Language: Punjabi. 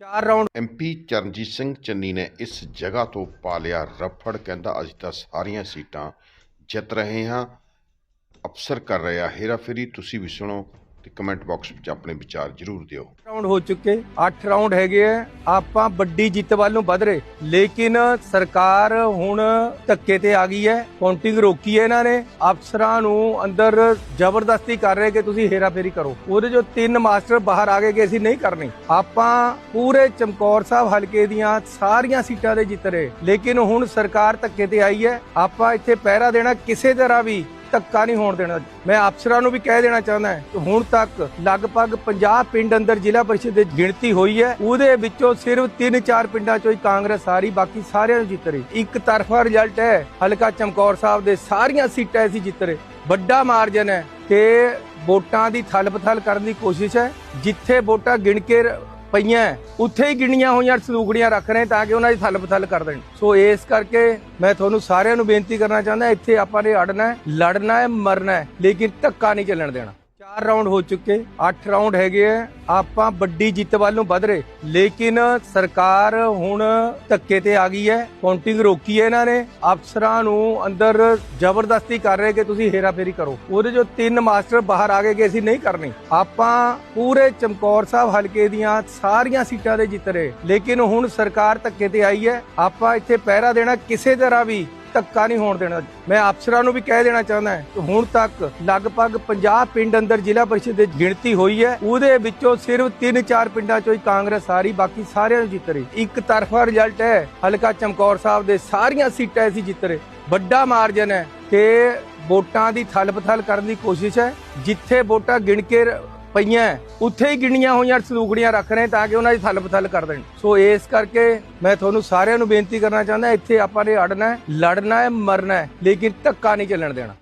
ਚਾਰ ਰਾਉਂਡ ਐਮਪੀ ਚਰਨਜੀਤ ਸਿੰਘ ਚੰਨੀ ਨੇ ਇਸ ਜਗ੍ਹਾ ਤੋਂ ਪਾ ਲਿਆ ਰਫੜ, ਕਹਿੰਦਾ ਅਸੀਂ ਤਾਂ ਸਾਰੀਆਂ ਸੀਟਾਂ ਜਿੱਤ ਰਹੇ ਹਾਂ, ਅਫਸਰ ਕਰ ਰਿਹਾ ਹੇਰਾਫੇਰੀ, ਤੁਸੀਂ ਵੀ ਸੁਣੋ। ਤੇ ਕਮੈਂਟ ਬਾਕਸ ਵਿੱਚ ਆਪਣੇ ਵਿਚਾਰ ਜ਼ਰੂਰ ਦਿਓ। ਰਾਉਂਡ ਹੋ ਚੁੱਕੇ 8 ਰਾਉਂਡ ਹੈਗੇ ਆ ਆਪਾਂ ਵੱਡੀ ਜਿੱਤ ਵੱਲ ਨੂੰ ਵਧ ਰਹੇ। ਲੇਕਿਨ ਸਰਕਾਰ ਹੁਣ ਧੱਕੇ ਤੇ ਆ ਗਈ ਹੈ ਕਾਊਂਟਿੰਗ ਰੋਕੀ ਹੈ ਇਹਨਾਂ ਨੇ। ਅਫਸਰਾਂ ਨੂੰ ਅੰਦਰ ਜ਼ਬਰਦਸਤੀ ਕਰ ਰਹੇ ਕਿ ਤੁਸੀਂ ਹੇਰਾਫੇਰੀ ਕਰੋ। ਉਹਦੇ ਜੋ ਤਿੰਨ ਮਾਸਟਰ ਬਾਹਰ ਆ ਗਏ ਕਿ ਅਸੀਂ ਨਹੀਂ ਕਰਨੀ। ਆਪਾਂ ਪੂਰੇ ਚਮਕੌਰ ਸਾਹਿਬ ਹਲਕੇ ਦੀਆਂ ਸਾਰੀਆਂ ਸੀਟਾਂ ਦੇ ਜਿੱਤ ਰਹੇ। ਲੇਕਿਨ ਹੁਣ ਸਰਕਾਰ ਧੱਕੇ ਤੇ ਆਈ ਹੈ ਆਪਾਂ ਇੱਥੇ ਪਹਿਰਾ ਦੇਣਾ ਕਿਸੇ ਤਰ੍ਹਾਂ ਵੀ ਧੱਕਾ ਨਹੀਂ ਹੋਣ ਦੇਣਾ। ਮੈਂ ਅਫਸਰਾਂ ਨੂੰ ਵੀ ਕਹਿ ਦੇਣਾ ਚਾਹੁੰਦਾ ਕਿ ਹੁਣ ਤੱਕ ਲਗਭਗ 50 ਪਿੰਡ ਅੰਦਰ ਜ਼ਿਲ੍ਹਾ ਪਰਿਸ਼ਦ ਦੀ ਗਿਣਤੀ ਹੋਈ ਹੈ। ਉਹਦੇ ਵਿੱਚੋਂ ਸਿਰਫ 3-4 ਪਿੰਡਾਂ ਚੋਂ ਹੀ ਕਾਂਗਰਸ ਸਾਰੀ ਬਾਕੀ ਸਾਰਿਆਂ ਨੂੰ ਜਿੱਤ ਰਹੀ। ਇੱਕ ਤਰਫਾ ਰਿਜ਼ਲਟ ਹੈ, ਹਲਕਾ ਚਮਕੌਰ ਸਾਹਿਬ ਦੇ ਸਾਰੀਆਂ ਸੀਟਾਂ ਅਸੀਂ ਜਿੱਤ ਰਹੇ। ਵੱਡਾ ਮਾਰਜਨ ਹੈ ਤੇ ਵੋਟਾਂ ਦੀ ਥਲ-ਪਥਲ ਕਰਨ ਦੀ ਕੋਸ਼ਿਸ਼ ਹੈ। ਜਿੱਥੇ ਵੋਟਾਂ ਗਿਣ ਕੇ ਪਈਆਂ। ਉੱਥੇ ਹੀ ਗਿਣੀਆਂ ਹੋਈਆਂ ਸਲੂਕੜੀਆਂ ਰੱਖ ਰਹੇ ਤਾਂ ਕਿ ਉਹਨਾਂ ਦੀ ਥੱਲ ਪਥੱਲ ਕਰ ਦੇਣ। ਸੋ ਇਸ ਕਰਕੇ ਮੈਂ ਤੁਹਾਨੂੰ ਸਾਰਿਆਂ ਨੂੰ ਬੇਨਤੀ ਕਰਨਾ ਚਾਹੁੰਦਾ, ਇੱਥੇ ਆਪਾਂ ਨੇ ਅੜਨਾ ਲੜਨਾ ਹੈ, ਮਰਨਾ ਹੈ, ਲੇਕਿਨ ਧੱਕਾ ਨਹੀਂ ਚੱਲਣ ਦੇਣਾ। ਚਾਰ ਰਾਉਂਡ ਹੋ ਚੁੱਕੇ 8 ਰਾਉਂਡ ਹੈਗੇ ਆ। ਆਪਾਂ ਵੱਡੀ ਜਿੱਤ ਵੱਲ ਨੂੰ ਵਧ ਰਹੇ। ਲੇਕਿਨ ਸਰਕਾਰ ਹੁਣ ਧੱਕੇ ਤੇ ਆ ਗਈ ਹੈ ਕਾਊਂਟਿੰਗ ਰੋਕੀ ਹੈ ਇਹਨਾਂ ਨੇ। ਅਫਸਰਾਂ ਨੂੰ ਅੰਦਰ ਜ਼ਬਰਦਸਤੀ ਕਰ ਰਹੇ ਕਿ ਤੁਸੀਂ ਹੇਰਾਫੇਰੀ ਕਰੋ। ਉਹਦੇ ਜੋ ਤਿੰਨ ਮਾਸਟਰ ਬਾਹਰ ਆ ਗਏ ਕਿ ਅਸੀਂ ਨਹੀਂ ਕਰਨੀ। ਆਪਾਂ ਪੂਰੇ ਚਮਕੌਰ ਸਾਹਿਬ ਹਲਕੇ ਦੀਆਂ ਸਾਰੀਆਂ ਸੀਟਾਂ ਦੇ ਜਿੱਤ ਰਹੇ। ਲੇਕਿਨ ਹੁਣ ਸਰਕਾਰ ਧੱਕੇ ਤੇ ਆਈ ਹੈ। ਆਪਾਂ ਇੱਥੇ ਪਹਿਰਾ ਦੇਣਾ ਕਿਸੇ ਤਰ੍ਹਾਂ ਵੀ ਧੱਕਾ ਨਹੀਂ ਹੋਣ ਦੇਣਾ। ਮੈਂ ਅਫਸਰਾਂ ਨੂੰ ਵੀ ਕਹਿ ਦੇਣਾ ਚਾਹੁੰਦਾ ਕਿ ਹੁਣ ਤੱਕ ਲਗਭਗ 50 ਪਿੰਡ ਅੰਦਰ ਜ਼ਿਲ੍ਹਾ ਪਰਿਸ਼ਦ ਦੀ ਗਿਣਤੀ ਹੋਈ ਹੈ। ਉਹਦੇ ਵਿੱਚੋਂ ਸਿਰਫ 3-4 ਪਿੰਡਾਂ ਚੋਂ ਹੀ ਕਾਂਗਰਸ ਆ ਰਹੀ, ਬਾਕੀ ਸਾਰਿਆਂ ਨੂੰ ਜਿੱਤ ਰਹੀ। ਇੱਕ ਤਰਫਾ ਰਿਜ਼ਲਟ ਹੈ, ਹਲਕਾ ਚਮਕੌਰ ਸਾਹਿਬ ਦੇ ਸਾਰੀਆਂ ਸੀਟਾਂ ਅਸੀਂ ਜਿੱਤ ਰਹੇ। ਵੱਡਾ ਮਾਰਜਨ ਹੈ ਤੇ ਵੋਟਾਂ ਦੀ ਥਲ-ਪਥਲ ਕਰਨ ਦੀ ਕੋਸ਼ਿਸ਼ ਹੈ। ਜਿੱਥੇ ਵੋਟਾਂ ਗਿਣ ਕੇ ਪਈਆਂ। ਉੱਥੇ ਹੀ ਗਿਣੀਆਂ ਹੋਈਆਂ ਸਲੂਕੜੀਆਂ ਰੱਖ ਰਹੇ ਤਾਂ ਕਿ ਉਹਨਾਂ ਦੀ ਥੱਲ ਪਥਲ ਕਰ ਦੇਣ। ਸੋ ਇਸ ਕਰਕੇ ਮੈਂ ਤੁਹਾਨੂੰ ਸਾਰਿਆਂ ਨੂੰ ਬੇਨਤੀ ਕਰਨਾ ਚਾਹੁੰਦਾ, ਇੱਥੇ ਆਪਾਂ ਨੇ ਅੜਨਾ ਲੜਨਾ ਹੈ, ਮਰਨਾ ਹੈ, ਲੇਕਿਨ ਧੱਕਾ ਨਹੀਂ ਚੱਲਣ ਦੇਣਾ।